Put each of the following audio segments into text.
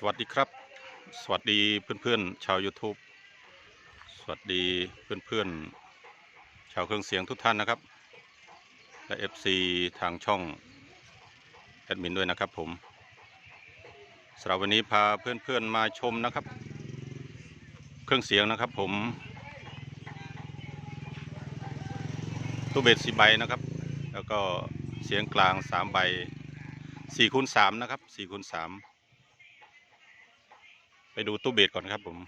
สวัสดีครับ สวัสดีเพื่อนๆชาว YouTube สวัสดีเพื่อนๆชาวเครื่องเสียงทุกท่านนะครับ และ FC ทางช่องแอดมินด้วยนะครับผมสำหรับวันนี้พาเพื่อนๆมาชมนะครับ เครื่องเสียงนะครับผมตู้เบสสีใบนะครับ แล้วก็เสียงกลางสามใบสี่คูณสามนะครับสี่คูณสาม ไปดูตู้เบสก่อนครับผม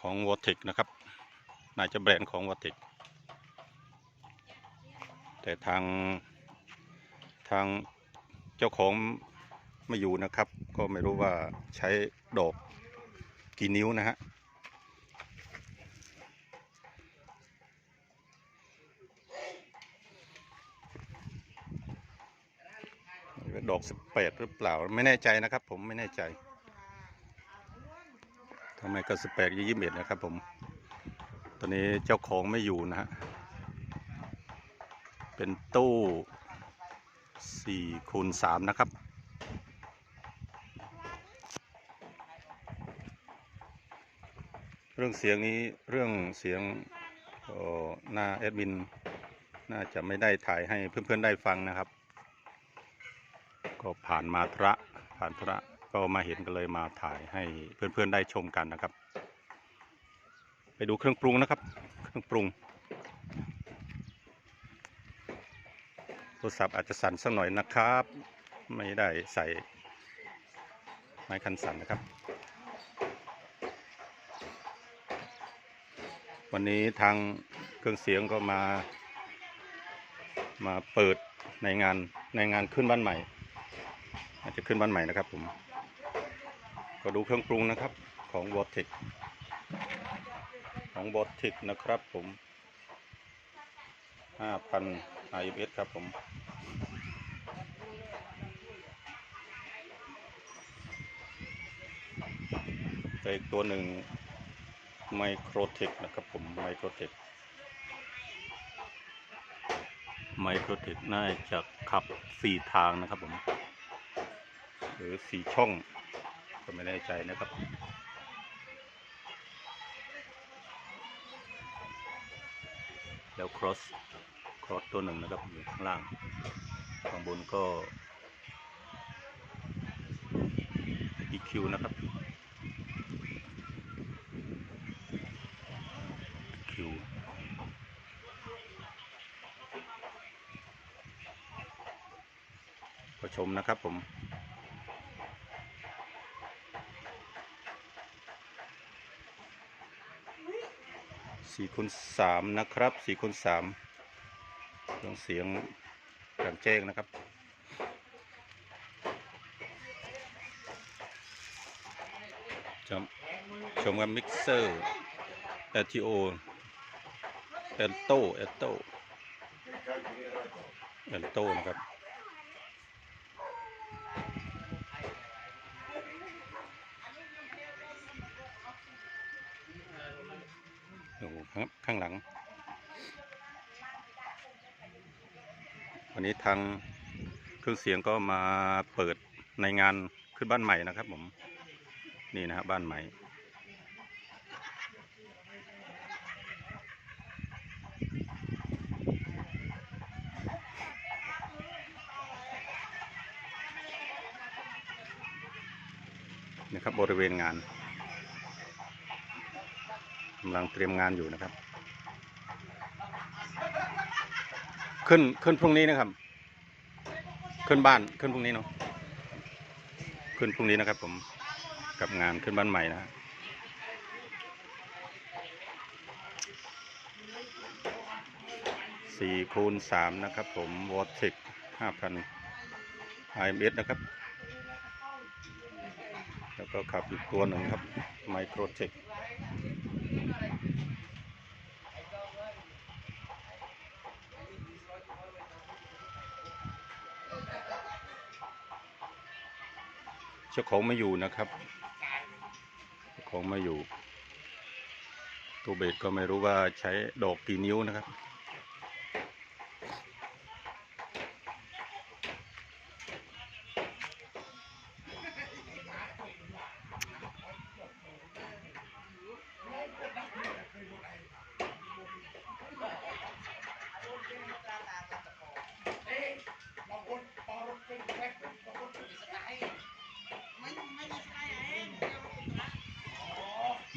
ของ v o t e c นะครับน่าจะแบรนด์ของ v o t e c แต่ทางทางเจ้าของไม่อยู่นะครับ ก็ไม่รู้ว่าใช้ดอกกี่นิ้วนะฮะดอกสิบแปดหรือเปล่าไม่แน่ใจนะครับ ผมไม่แน่ใจ ทำไมก็สิบแปดยี่สิบเอ็ดนะครับผม ตอนนี้เจ้าของไม่อยู่นะฮะ เป็นตู้สี่คูณสามนะครับ เรื่องเสียงนี้เรื่องเสียงหน้าแอดมิน น่าจะไม่ได้ถ่ายให้เพื่อนๆได้ฟังนะครับ ก็ผ่านมาธุระผ่านธุระ ก็มาเห็นก็เลยมาถ่ายให้เพื่อนๆได้ชมกันนะครับ ไปดูเครื่องปรุงนะครับ เครื่องปรุงโทรศัพท์อาจจะสั่นสักหน่อยนะครับ ไม่ได้ใส่ไม้คันสั่นนะครับ วันนี้ทางเครื่องเสียงก็มา มาเปิดในงานในงานขึ้นบ้านใหม่ อาจจะขึ้นบ้านใหม่นะครับผม ก็ดูเครื่องปรุงนะครับของ v o t e c ของ v o t e c นะครับผม 5,000 IFS ครับผมแต่อีกตัวหนึ่ง Microtech นะครับผม Microtech Microtech น่าจะขับสี่ทางนะครับผม หรือสี่ช่อง ก็ไม่แน่ใจนะครับแล้ว cross cross ตัวหนึ่งนะครับอยู่ข้างล่างข้างบนก็ EQ นะครับ EQ ก็ชมนะครับผม สี่คูณสามนะครับสี่คูณสามเครื่องเสียงกลางแจ้งนะครับชมชมกับมิกเซอร์ LTO เอลโตเอลโตเอลโตนะครับ ข้างข้างหลัง วันนี้ทางเครื่องเสียงก็มาเปิดในงานขึ้นบ้านใหม่นะครับผม นี่นะครับบ้านใหม่นะครับบริเวณงาน กำลังเตรียมงานอยู่นะครับ ขึ้นขึ้นพรุ่งนี้นะครับ ขึ้นบ้านขึ้นพรุ่งนี้เนาะขึ้นพรุ่งนี้นะครับ ผมกับงานขึ้นบ้านใหม่นะฮะสี่คูณสามนะครับ ผมวอติกห้าพัน IMS นะครับ แล้วก็ขับอีกตัวหนึ่งครับไมโครเทค เจ้าของไม่อยู่นะครับเจ้าของไม่อยู่ ตัวเบสก็ไม่รู้ว่าใช้ดอกกี่นิ้วนะครับ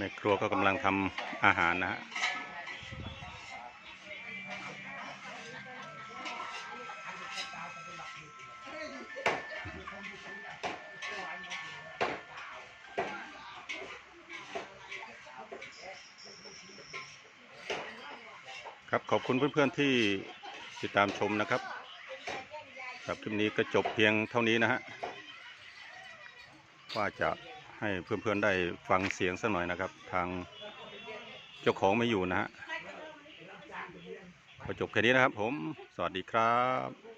ในครัวก็กำลังทำอาหารนะฮะครับขอบคุณเพื่อนๆที่ติดตามชมนะครับครับคลิปนี้ก็จบเพียงเท่านี้นะฮะว่าจะ ให้เพื่อนๆได้ฟังเสียงสักหน่อยนะครับ ทางเจ้าของไม่อยู่นะฮะพอจบแค่นี้นะครับผม สวัสดีครับ